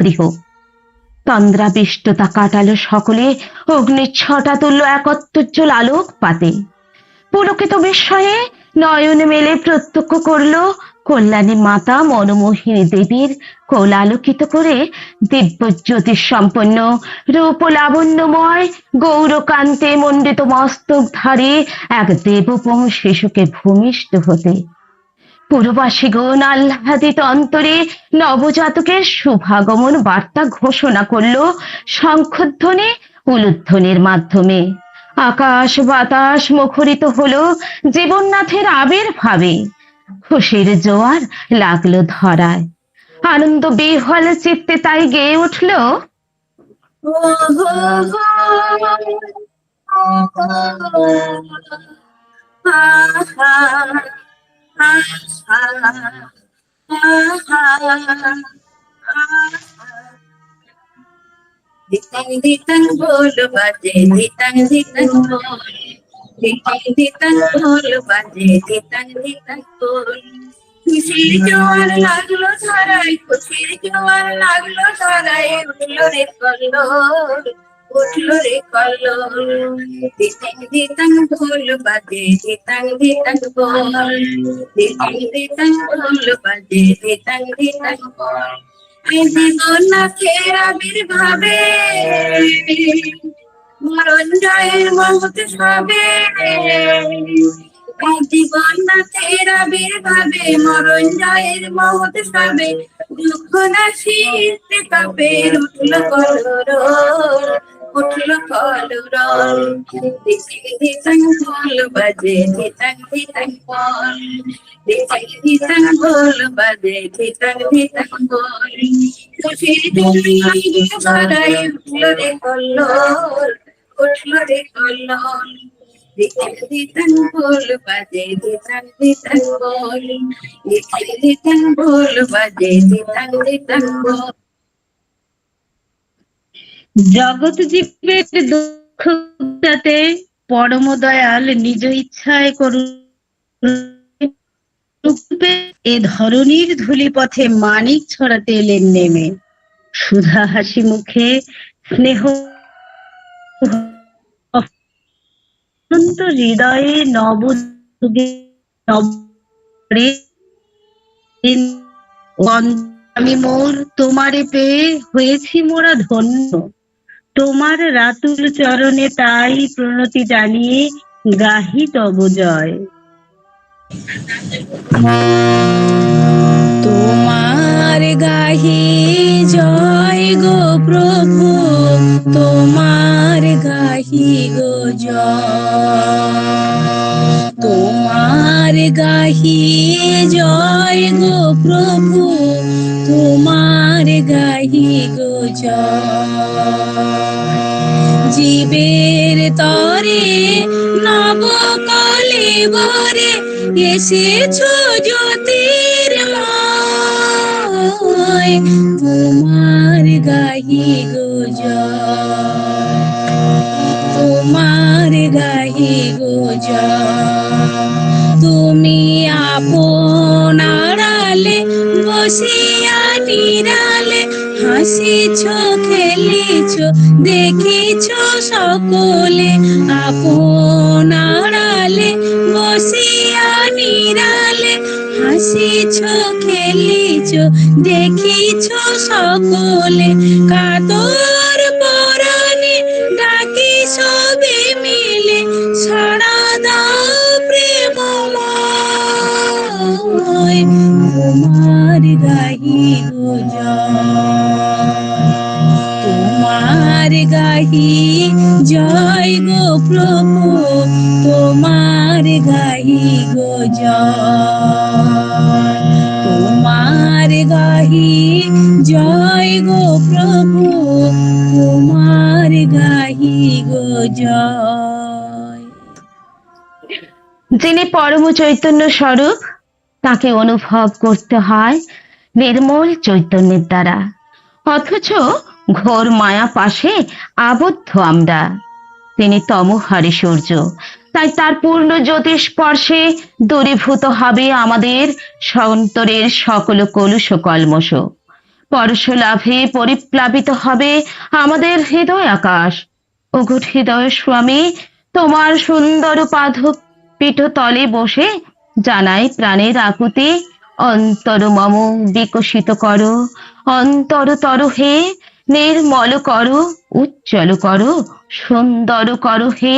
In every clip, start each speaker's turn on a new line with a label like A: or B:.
A: গৃহ। তন্দ্রাবিষ্টতা কাটালো সকলে অগ্নির ছটা তুল্য একত্তজ্জ্বল আলোক পাতে। পুলকিত বিস্ময়ে নয়ন মেলে প্রত্যক্ষ করল কল্যাণী মাতা মনমোহিনী দেবীর কোল আলোকিত করে দিব্য জ্যোতিষ সম্পন্ন রূপ লাবণ্যময় গৌরকান্তে মণ্ডিত মস্তকধারী এক দেবপং শিশুকে ভূমিষ্ঠ হতে। পুরবাসীগণ আহ্লাদিত অন্তরে নবজাতকের শুভাগমন বার্তা ঘোষণা করল শঙ্খধ্বনি উলুধ্বনির মাধ্যমে। আকাশ বাতাস মুখরিত হলো জীবননাথের আবির্ভাবে। খুশির জোয়ার লাগল ধরায়। আনন্দ বিহ্বল চিত্তে তাই গেয়ে উঠল
B: Ditang ditang bolo baje, ditang ditang bolo. Ditang ditang bolo baje, ditang ditang bolo. খুশির জোয়ার লাগল ধারায় খুশির জোয়ার লাগল ধারায় উঠল রে কল্লোল উঠল রে কল্লোল দিতাং দিতাং ঢোল বাজে, দিতাং দিতাং বল। দিতাং দিতাং ঢোল বাজে, দিতাং দিতাং বল। জীবনাথের আবির্ভাবে মরণ জয়ের মহৎ সবে। জীবনাথের আবির্ভাবে মরণ জয়ের মহৎ সবে। দুঃখ নাশিতে কাপের উঠল কলর উঠল কলর দিতাং বল বাজে দিতাং দিতাং বল দিতাং দিতাং বল বাজে দিতাং দিতাং বল খুশির জন্য সদাই উঠল রে কল্লোল উঠল রে কল্লোল দিতাং দিতাং বল বাজে দিতাং দিতাং বল দিতাং দিতাং বল বাজে দিতাং দিতাং বল
C: জগৎ জীবের দুঃখ যাতে পরম দয়াল নিজ ইচ্ছায় করুন এ ধরনীর ধুলি পথে মানিক ছড়াতে এলেন নেমে। সুধা হাসি মুখে স্নেহ অত্যন্ত হৃদয়ে নব আমি মোর, তোমারে পেয়ে হয়েছি মোরা ধন্য। তোমার রাতুল চরণে তাই প্রণতি জানিয়ে গাহি তব জয়।
D: তোমার গাহি জয় গো প্রভু, তোমার গাহি গো জয়। তোমার গাহি জয় গো প্রভু, তোমার গাহি গো জীবের তরে নব কলিবরে এসেছ জ্যোতির তোমার গাহি গো তোমার গাহি গো তুমি আপন বসিয়া নিরালে হাসিছ খেলেছো দেখেছ সকলে। আপন আড়ালে বসিয়া নিরালে হাসিছো খেলেছো দেখেছ সকলে। কাতর গাহি জয় গো প্রভু, তোমার গাহি গো জয়। তোমার গাহি, জয় গো প্রভু, তোমার গাহি গো জয়।
A: যিনি পরম চৈতন্য স্বরূপ, তাকে অনুভব করতে হয় নির্মল চৈতন্যের দ্বারা। অথচ ঘোর মায়া পাশে আবদ্ধ আমরা। তিনি তমহারি সূর্য। তাই তার পূর্ণ জ্যোতিষ স্পর্শে দূরীভূত হবে আমাদের সন্তরের সকল কলুষ কলমশ। পরশ লাভে পরিপ্লাবিত হবে আমাদের হৃদয় আকাশ। ওগো হৃদয় স্বামী, তোমার সুন্দর পাধক পিঠ তলে বসে জানাই প্রাণের আকুতি। অন্তর মম বিকশিত করো। অন্তর তর হে নির্মল করো, উজ্জ্বল করো, সুন্দর করো হে।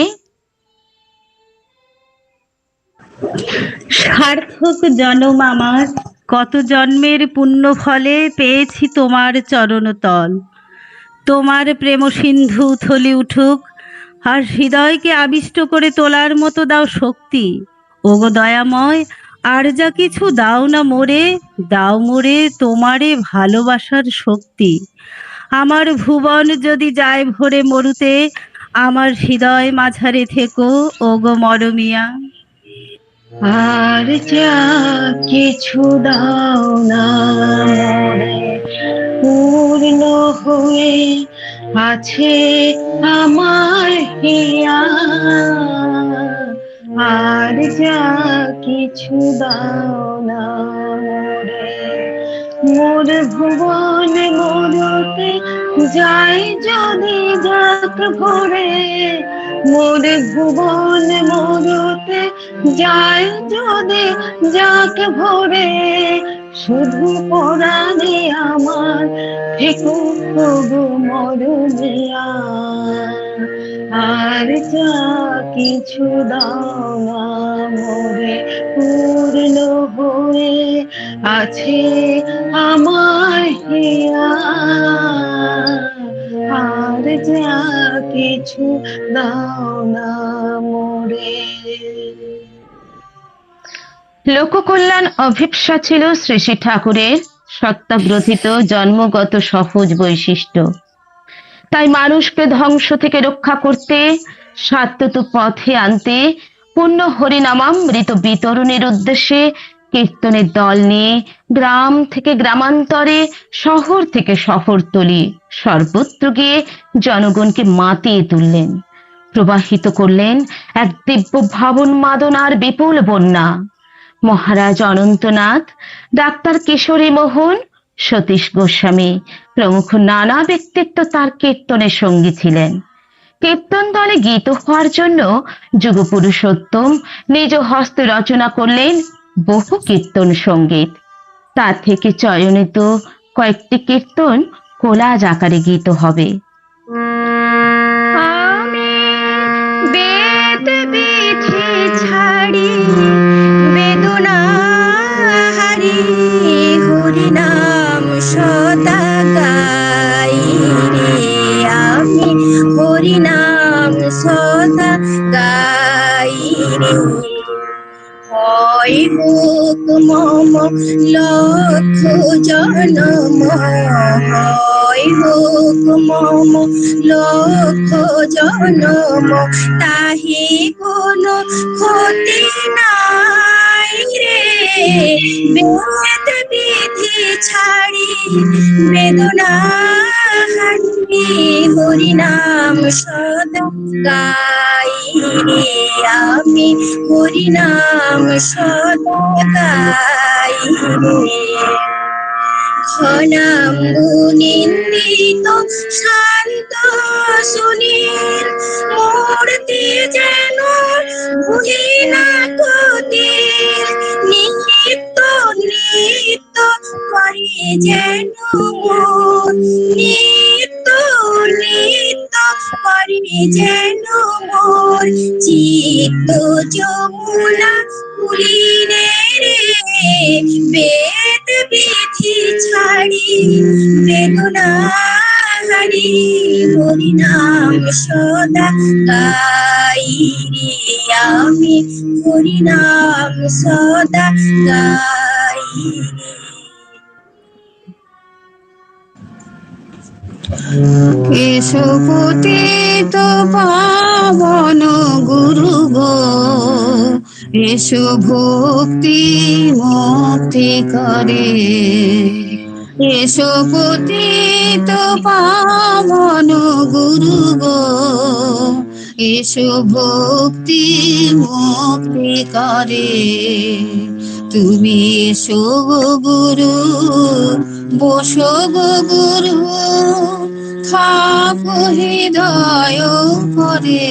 C: সার্থক জনম আমার, কত জন্মের পুণ্য ফলে পেয়েছি তোমার চরণতল তোমার প্রেম সিন্ধু থলি উঠুক, আর হৃদয়কে আবিষ্ট করে তোলার মতো দাও শক্তি। ওগো দয়াময়, আর যা কিছু দাও না মোরে, দাও মোরে তোমারে ভালোবাসার শক্তি। আমার ভুবন যদি যায় ভরে মরুতে, আমার হৃদয় মাঝারে থেকো, ওগো মরমিয়া।
A: আর যা কিছু দাও না, পূর্ণ হয়ে আছে আমার আর যা কিছু দাও না মরে ভুবন মোরতে যাই যদি যাক ভরে মোর ভুবন মোরতে যাই যদি যাক ভরে শুধু পরাণে আমার থেকো, তবু মরুমিয়া আর যা কিছু না পূর্ণ হয়ে আছে আমার আর যা কিছু দাও লোককল্যাণ অভিপ্সা ছিল শ্রী ঠাকুরের সত্তাগ্রথিত জন্মগত সহজ বৈশিষ্ট্য। তাই মানুষকে ধ্বংস থেকে রক্ষা করতে সাত্যত পথে আনতে পূর্ণ হরিনামামৃত বিতরণের উদ্দেশ্যে কীর্তনের দল নিয়ে গ্রাম থেকে গ্রামান্তরে, শহর থেকে শহরতলি সর্বত্র গিয়ে জনগণকে মাতিয়ে তুললেন। প্রবাহিত করলেন এক দিব্য ভাবন মাদনার বিপুল বন্যা। মহারাজ অনন্তনাথ, ডাক্তার কিশোরী মোহন, সতীশ গোস্বামী প্রমুখ নানা ব্যক্তিত্ব তার কীর্তনের সঙ্গী ছিলেন। কীর্তন দলে গীত হওয়ার জন্য যুগপুরুষোত্তম নিজ হস্তে রচনা করলেন বহু কীর্তন সংগীত। তার থেকে চয়নিত কয়েকটি কীর্তন কোলাজ আকারে গীত হবে।
E: মম লক্ষ জনম হয় হোক মম লক্ষ জনম, তাহি কোনো ক্ষতি নাই রে। বেদ বিধি ছাড়ি বেদনা হারি নাম সদা গাই আমি হরি নাম সদা। গাই রে ঘনাম্বুনিন্দিত শান্ত সুনীল মূর্তি যেন ভুলি কতির নিত্য নৃত্য করি যেন নিত্য নৃত্য করি যেন মোর চিত্ত যমুনা পুরীরে রে বেদ বিধি ছাড়ি বেদনা হারি হরি নাম সদা গাই আমি হরি নাম সদা গাই রে কেশবতীত পাবন গুরু গো, এসো ভক্তি মুক্তি করে। এসো পতিত পাবন গুরু গো, এসো ভক্তি মুক্তি করে।
F: তুমি এসো গুরু, বসো গুরু। থাকো হৃদয় করে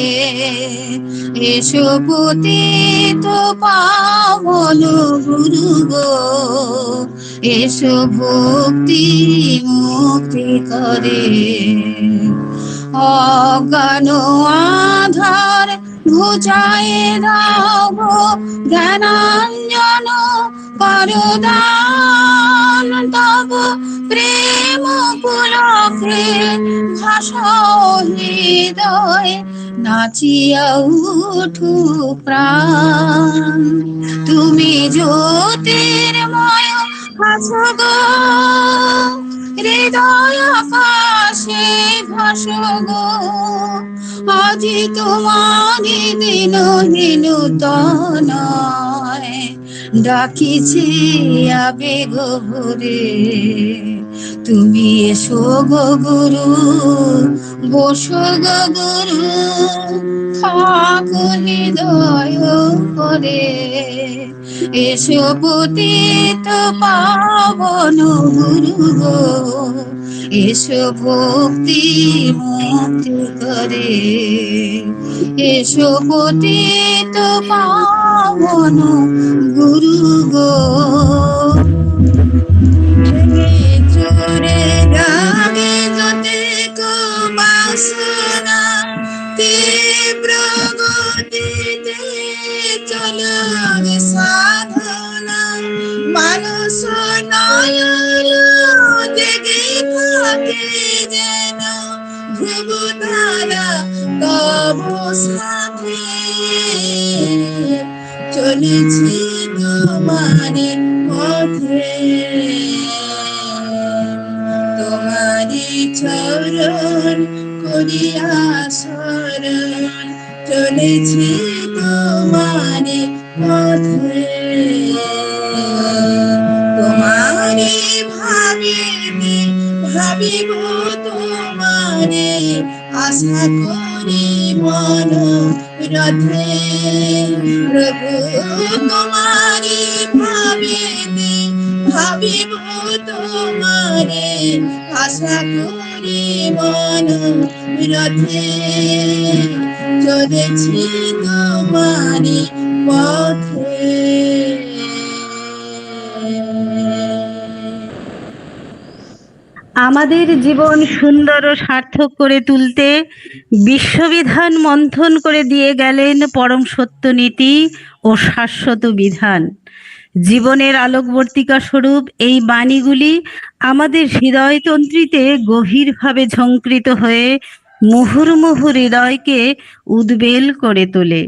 F: এসো পতিত পাবন গুরু গো। এসো ভক্তি মুক্তি করে। অজ্ঞান আধার ঘুচায় দাও জ্ঞানাঞ্জন করদান তব প্রেম পুলকে ভাষা হৃদয় নাচিয়া উঠু প্রাণ। তুমি জ্যোতির্ময় হাসো গো, হৃদয় আকাশে ভাসো গো। আজি তোমারি দিন তনয়। ডাকিছে আবেগ ভরে তুমি এসো গো গুরু, বসো গো গুরু, থাকো হৃদয় করে এসো পতিত পাবন গুরু গো, এসো ভক্তি মুক্তি করে। এসো পতিত পাবন গুরু গো। চোরে রাগে যদি কুবাসনা তীব্র গতিতে চলবে সাধনা। মানুষ নয়ন জেগে থাকে যেন ধ্রুব তব সাথে। চলেছি তোমারে পথে তোমারি চরণ করিয়া শরণ চলেছি তোমারে পথে। তোমারে ভাবিনি ভাবিব তোমারে আশা করি মন রথে প্রভু তোমারি ভাবিনি ভাবিব তোমারে। আশা করি মন রথে চলেছি তোমারি পথে।
C: আমাদের জীবন সুন্দর ও সার্থক করে তুলতে বিশ্ববিধান মন্থন করে দিয়ে গেলেন পরম সত্য নীতি ও শাশ্বত বিধান। জীবনের আলোকবর্তিকা স্বরূপ এই বাণীগুলি আমাদের হৃদয়তন্ত্রীতে গভীরভাবে ঝঙ্কৃত হয়ে মুহুর্মুহু হৃদয়কে উদ্বেল করে তোলে।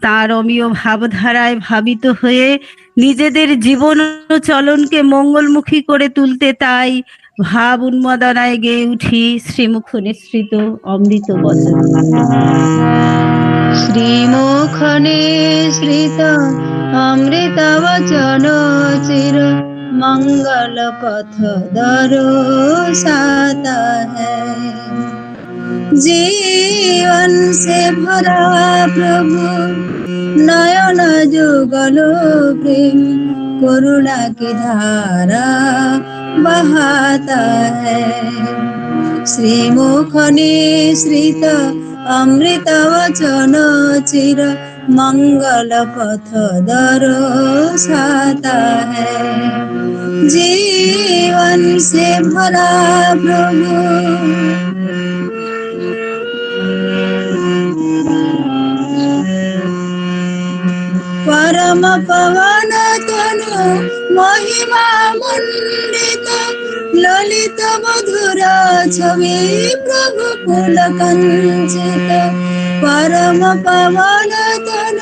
C: তার অমীয় ভাবধারায় ভাবিত হয়ে নিজেদের জীবন চলনকে মঙ্গলমুখী করে তুলতে তাই ভাব উন্মাদনায় গেয়ে উঠি শ্রীমুখ নিঃসৃত অমৃত বচন
G: শ্রীমুখ নিঃসৃত অমৃত বচন চির মঙ্গল পথ দরোসাতা জীবন সে ভরা প্রভু, নয়ন যুগল প্রেম। करुणा की धारा बहाता है श्रीमुख निश्रित अमृत वचन चिर मंगल पथ दरोसाता है जीवन से भरा प्रभु परम पवन মহিমা মন্ডিত ললিত মধুরা ছবি প্রভু কুলকঞ্চিত পরম পবন তন,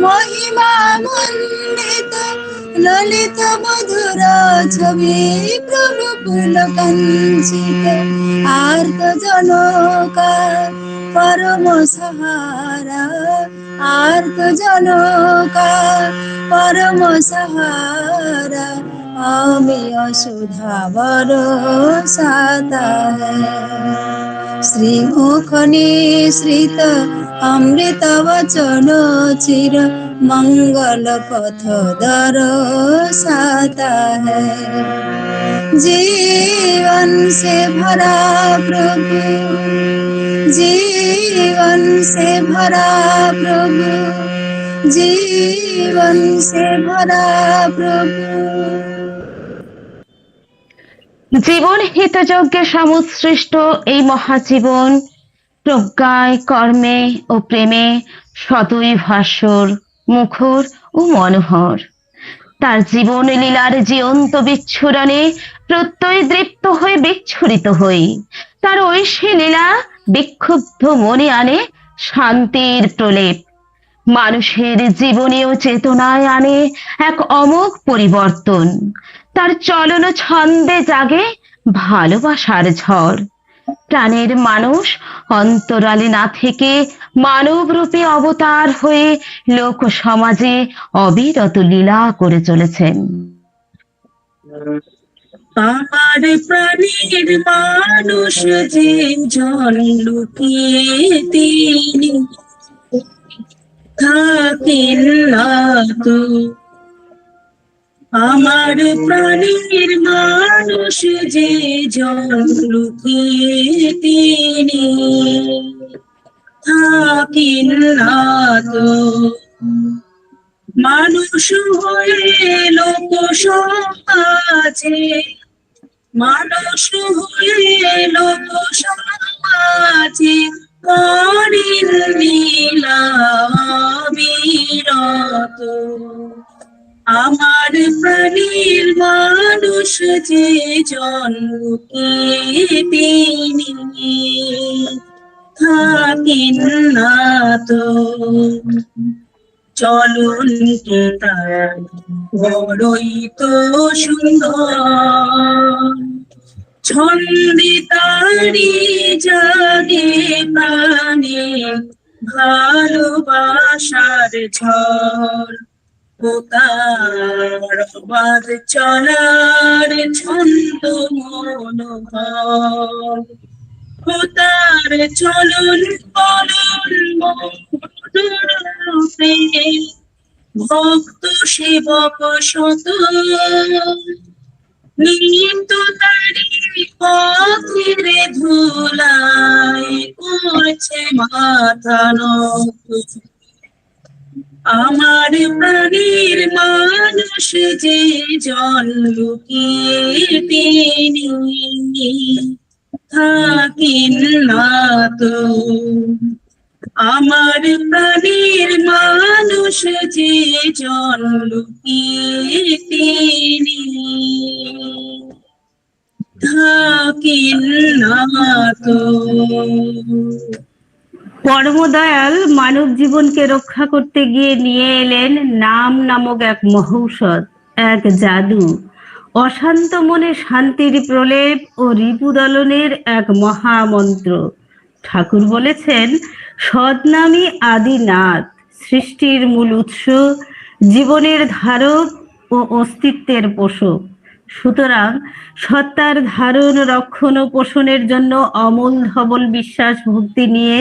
G: মহিমা মন্ডিত ললিত মধুরা ছবি প্রভু কুলকঞ্চিত আর্ত জনকা পরম সহারা আর্ত জনকা। পরম সহারা, আমি অসুধাবর সাতা শ্রীমুখ নিঃসৃত অমৃত বচন চির মঙ্গল পথ দর সাতা জীবন
H: সে ভরা প্রভু জী जीवन से भरा प्रभु जीवन से भरा प्रभु जीवन से भरा प्रभु
A: জীবন হিতযজ্ঞে সমুৎসৃষ্ট এই মহাজীবন প্রজ্ঞায় কর্মে ও প্রেমে সতই ভাস্বর মুখর ও মনোহর তার জীবন লীলার জীবন্ত বিচ্ছুরণে প্রত্যয় দৃপ্ত হয়ে বিচ্ছুরিত হই তার ঐশী লীলা বিক্ষুব্ধ মনে আনে শান্তির প্রলেপ। মানুষের জীবনে ও চেতনায় আনে এক অমোঘ পরিবর্তন। তার চলন ছন্দে জাগে ভালোবাসার ঝড়। প্রাণের মানুষ অন্তরালে না থেকে মানব রূপে অবতার হয়ে লোক সমাজে অবিরত লীলা করে চলেছেন।
I: আমার প্রাণীর মানুষ যে জন লুকিয়ে তিনি থাকেন না তো। আমার প্রাণীর মানুষ যে জন লুকিয়ে তিনি থাকেন না তো। মানুষ হয়ে লোক সমাজে মানুষ হয়ে লোক সমাজে করিন লীলা বিরত আমার প্রাণীর মানুষ যে জন্মকে তিনি। থাকেন না তো। চলন তার বড়ই তো সুন্দর। ছন্দে তারি জাগে প্রাণে ভালোবাসার ঝড়। পোকার চলার ছন্দ মনোভাব তার চলন, বলন ভক্ত সেবক শত। নিত্য তারি পথের ধুলায় করছে মাথা আমার প্রাণীর মানুষ যে জল লুকিয়ে তিনি। থাকেন না তো। আমার প্রাণীর মানুষ যে জন লুকিয়ে তিনি। না তো।
C: পরমদয়াল মানব জীবনকে রক্ষা করতে গিয়ে নিয়ে এলেন নাম নামক এক মহৌষধ, এক জাদু। অশান্ত মনে শান্তির প্রলেপ ও রিপুদলনের এক মহামন্ত্র। ঠাকুর বলেছেন সদনামী আদিনাথ, সৃষ্টির মূল উৎস, জীবনের ধারক ও অস্তিত্বের পোষক। সুতরাং সত্তার ধারণ, রক্ষণ ও পোষণের জন্য অমল ধবল বিশ্বাস ভক্তি নিয়ে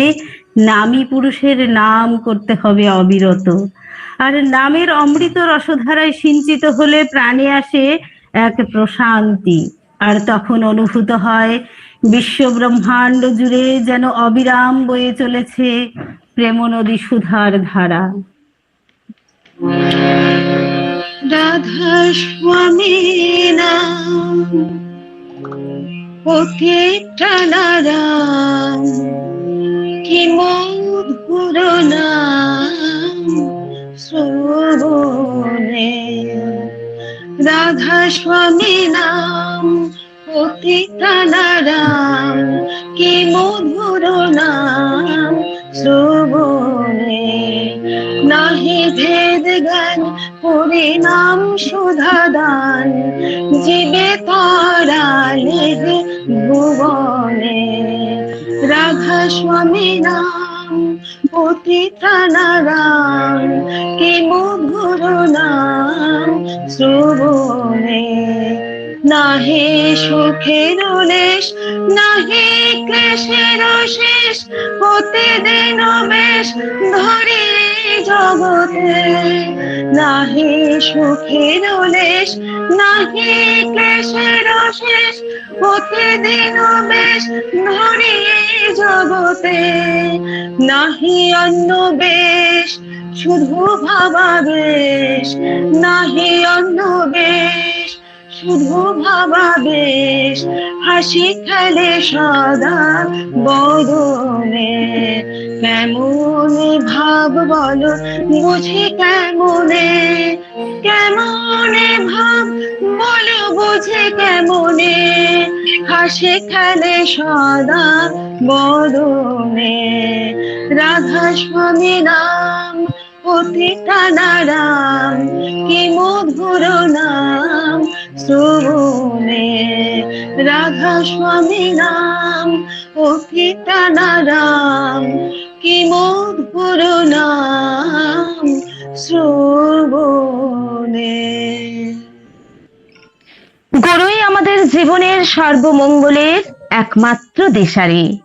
C: নামী পুরুষের নাম করতে হবে অবিরত। আর নামের অমৃত রসধারায় সিঞ্চিত হলে প্রাণে আসে এক প্রশান্তি। আর তখন অনুভূত হয় বিশ্ব ব্রহ্মাণ্ড জুড়ে যেন অবিরাম বয়ে চলেছে প্রেম নদী সুধার ধারা।
H: রাধা স্বামী নাম কি রাধা স্বামী নাম প্রাণারাম কি মধুর নাম, শ্রবণে নাহি ভেদ জ্ঞান পরিণাম সুধাদান জীবে তারালে ভুবনে রাধা স্বামী নাম। পতিতানারাম কি মধুর নাম শ্রবণে? নাহে সুখের লেশ নাহে ক্লেশের শেষ প্রতিদিন বেশ ধরে জগতে। নাহি সুখের লেশ নাহি ক্লেশের শেষ প্রতিদিন বেশ ধরে জগতে। নাহি অন্য বেশ, শুধু ভাবাবেশ। নাহি অন্য বেশ, শুধু ভাবাবেশ। হাসি খেলে সদা বদনে। কেমন ভাব বলো? বুঝি কেমনে? কেমনে ভাব বলো? বুঝি কেমনে? হাসি খেলে সদা বদনে। রাধা স্বামী নাম নারাম, কি মধুর নাম, শ্রবণে। রাধা স্বামী নাম পতিতা নারাম মধুর নাম শ্রবণে।
A: গুরুই আমাদের জীবনের সর্বমঙ্গলের একমাত্র দিশারি।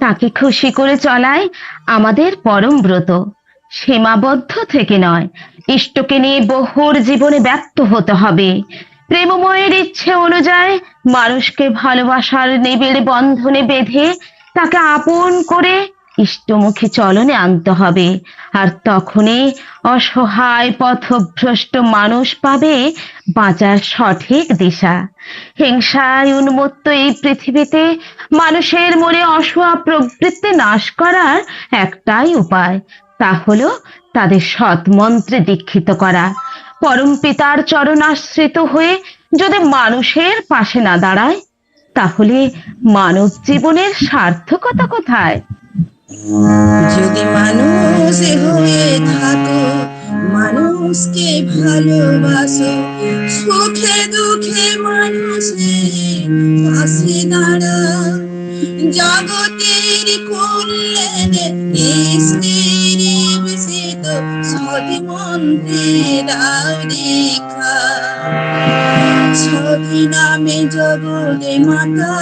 A: তাকে খুশি করে চলায় আমাদের পরম ব্রত। সীমাবদ্ধ থেকে নয়, ইষ্টকে নিয়ে বহুর জীবনে ব্যক্ত হতে হবে। প্রেমময়ের ইচ্ছে অনুযায়ী মানুষকে ভালোবাসার নিবিড় বন্ধনে বেঁধে তাকে আপন করে ইষ্টমুখী চলনে আনতে হবে। আর তখনই অসহায় পথভ্রষ্ট মানুষ পাবে বাঁচার সঠিক দিশা। হিংসায় উন্মত্ত এই পৃথিবীতে মানুষের মনে অসহা প্রবৃত্তি নাশ করার একটাই উপায়। তা হলো তাদের সৎ মন্ত্রে দীক্ষিত করা। পরম পিতার চরণাশ্রিত হয়ে যদি মানুষের পাশে না দাঁড়ায়, তাহলে মানব জীবনের সার্থকতা কোথায়?
F: যদি মানুষ হয়ে থাকো, মানুষকে ভালোবাসো, সুখে দুঃখে মানুষের পাশে দাঁড়াও। জগতের কল্যাণে কৃষ্ণের বিশেষ সদি মন্ত্রে দাও দেখা সদি নামে জগদে মাতা।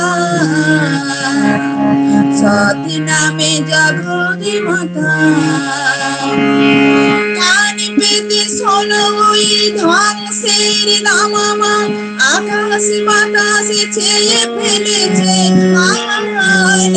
F: সতী নামে জগদে মাতা। কান পেতে শোনো ওই ধ্বংসের নামামা আকাশ বাতাসে ছেয়ে ফেলেছে আমার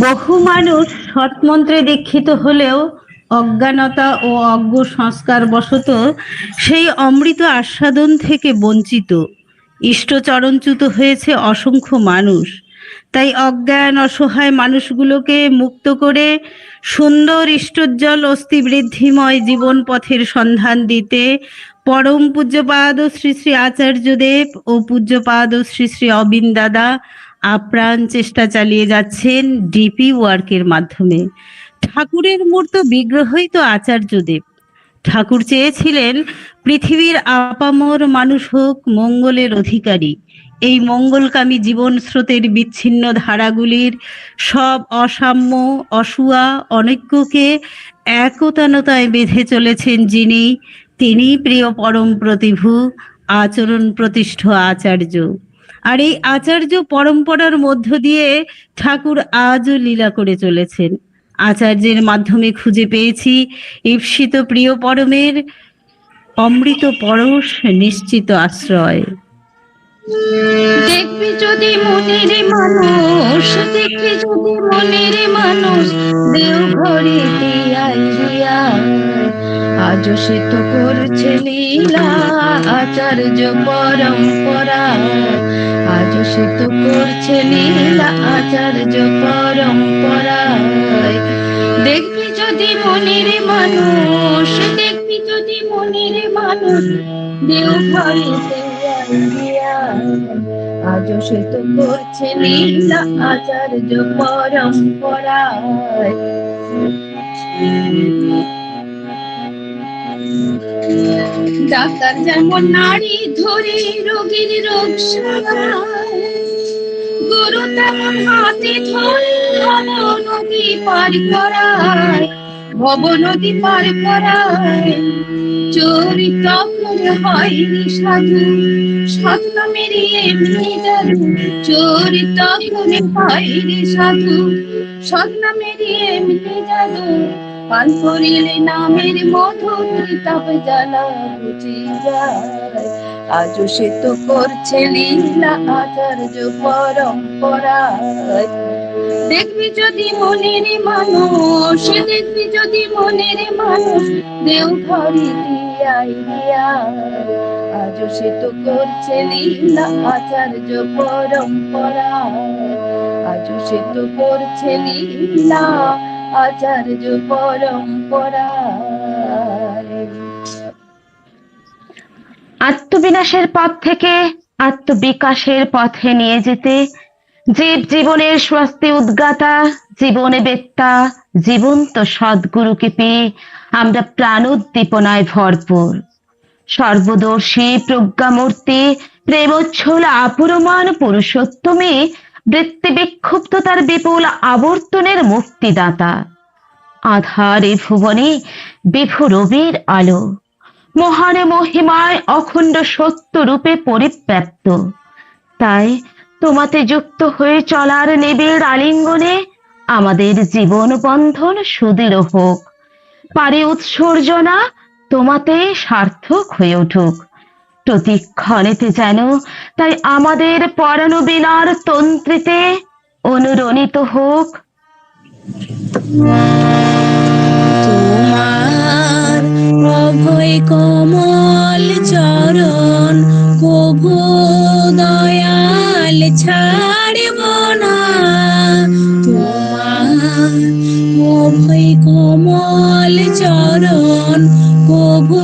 C: বহু মানুষ সৎমন্ত্রে দীক্ষিত হলেও অজ্ঞানতা ও অজ্ঞ সংস্কার বশত সেই অমৃত আস্বাদন থেকে বঞ্চিত। ইষ্টচরণচ্যুত হয়েছে অসংখ্য মানুষ। তাই অজ্ঞান অসহায় মানুষগুলোকে মুক্ত করে সুন্দর ইষ্টজ্জ্বল অস্থি বৃদ্ধিময় জীবন পথের সন্ধান দিতে পরম পূজ্যপাদ শ্রী শ্রী আচার্যদেব ও পূজ্যপাদ শ্রী শ্রী অবিন দাদা আপ্রাণ চেষ্টা চালিয়ে যাচ্ছেন ডিপি ওয়ার্কের মাধ্যমে। ঠাকুরের মূর্ত বিগ্রহই তো আচার্যদেব। ঠাকুর চেয়েছিলেন পৃথিবীর আপামর মানুষ হোক, মঙ্গলের অধিকারী। এই মঙ্গলকামী জীবন স্রোতের বিচ্ছিন্ন ধারাগুলির সব অসাম্য, অসুয়া, অনৈক্যকে একতানতায় বেঁধে চলেছেন যিনি, তিনি প্রিয় পরম প্রতিভু, আচরণ প্রতিষ্ঠ আচার্য। আর এই আচার্য পরম্পরার মধ্য দিয়ে ঠাকুর আজও লীলা করে চলেছেন। আচার্যের মাধ্যমে খুঁজে পেয়েছি ঈপ্সিত প্রিয় পরমের অমৃত পরশ নিশ্চিত আশ্রয়।
A: দেখবি যদি মনের মানুষ, দেখবি যদি মনের মানুষ, দেও ঘড়িতে আইয়া আজ সে তো করছে লীলা, আচার্য পরম্পরা। আজ সে তো করছে লীলা, আচার্য পরম্পরায় দেখবি যদি মনের মানুষ, দেখবি যদি মনের মানুষ, দেও ঘড়িতে আইয়া আজ সে তো করছে লীলা আচার্য পরম্পরায়।
D: ডাক্তার যেমন নারী ধরে রোগীর রোগ গুরু তেমন হাতে ধরে নদী পার করায়। ভব নদী পার করায় চরিত হয়নি সাধু স্বপ্ন মেরিয়ে জাদু চরিত হয়নি সাধু স্বপ্ন মেরিয়ে জাদু পান করিলে নামের মধুর তবে জ্বালা বুঝি আজও সে তো করছে লীলা আচার্য পরম্পরায়। দেখবি যদি মনের মানুষ, দেখবি যদি মনের মানুষ, দেও ঘরে আজও সে তো করছে লীলা আচার্য পরম্পরায়। আজও সে তো করছে লীলা আচার্য পরম্পরায়
A: আত্মবিনাশের পথ থেকে আত্মবিকাশের পথে নিয়ে যেতে, জীব জীবনের স্বস্তি উদ্গাতা, জীবনে বেত্তা, জীবন্ত সদ্গুরুকে পেয়ে আমরা প্রাণোদ্দীপনায় ভরপুর। সর্বদর্শী প্রজ্ঞামূর্তি, প্রেমোচ্ছল আপুরমান পুরুষোত্তমে বৃত্তি বিক্ষুব্ধতার বিপুল আবর্তনের মুক্তিদাতা। আধারে ভুবনে বিভু রবির আলো। মহান মহিমায় অখণ্ড সত্য রূপে পরিব্যাপ্ত। তাই তোমাতে যুক্ত হয়ে চলার নিবিড় আলিঙ্গনে আমাদের জীবন বন্ধন সুদৃঢ় হোক। পারে উৎসর্জনা তোমাতে সার্থক হয়ে উঠুক। প্রতিক্ষণেতে যেন তাই আমাদের পরাণবিনার তন্ত্রীতে অনুরণিত হোক।
D: অভয় কমল চরণ, কভু দয়াল ছাড়ব না। তোমার অভয় কমল চরণ, কভু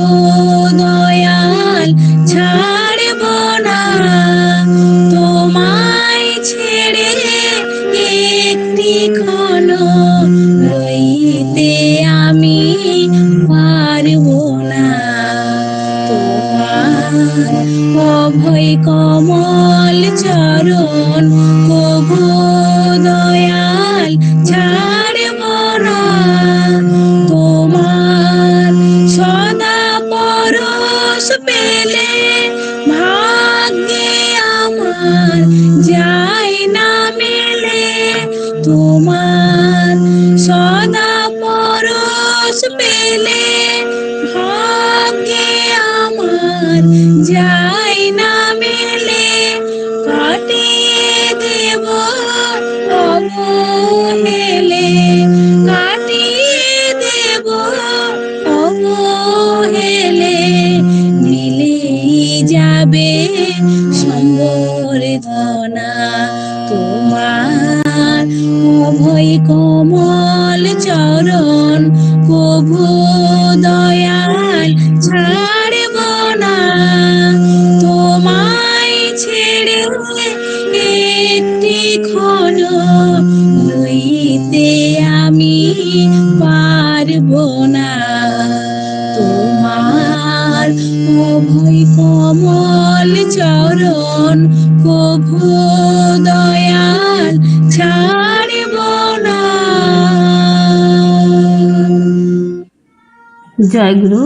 C: জয়গুরু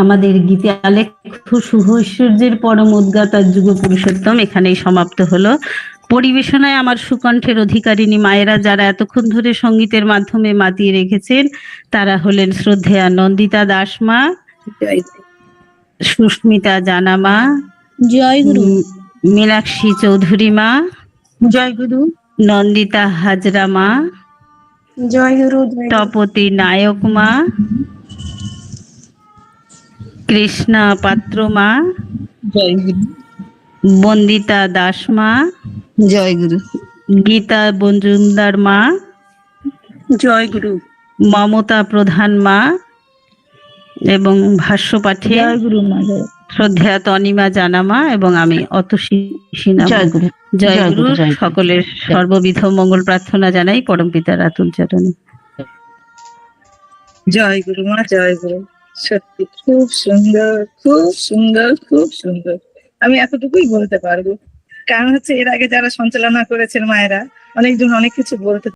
C: আমাদের গীতে আলেখ শুভ ঐশ্বর্যের পরম উদ্গাতা যুগ পুরুষোত্তম এখানেই সমাপ্ত হলো। পরিবেশনায় আমার সুকণ্ঠের অধিকারিণী মায়েরা যারা এতক্ষণ ধরে সঙ্গীতের মাধ্যমে মাতিয়ে রেখেছেন তারা হলেন শ্রদ্ধেয়া নন্দিতা দাসমা সুস্মিতা জানামা
D: জয় গুরু।
C: মীনাক্ষী চৌধুরী মা
J: জয় গুরু।
C: নন্দিতা হাজরা মা
J: জয় গুরু।
C: তপতি নায়ক মা কৃষ্ণা পাত্র মা
J: জয় গুরু।
C: বন্দিতা দাস মা
J: জয় গুরু।
C: গীতা মজুমদার মা
J: জয় গুরু।
C: মমতা প্রধান মা এবং ভাষ্য পাঠে
J: জয় গুরু মা জয়।
C: শ্রদ্ধেয়া তনিমা জানামা এবং আমি অতসী
A: জয় গুরু।
C: সকলের সর্ববিধ মঙ্গল প্রার্থনা জানাই পরম পিতার আতুল চরণে।
J: জয় গুরু মা জয় গুরু। সত্যি, খুব সুন্দর খুব সুন্দর খুব সুন্দর। আমি এতটুকুই বলতে পারব। কারণ হচ্ছে এর আগে যারা সঞ্চালনা করেছেন মায়েরা অনেকজন অনেক কিছু বলতে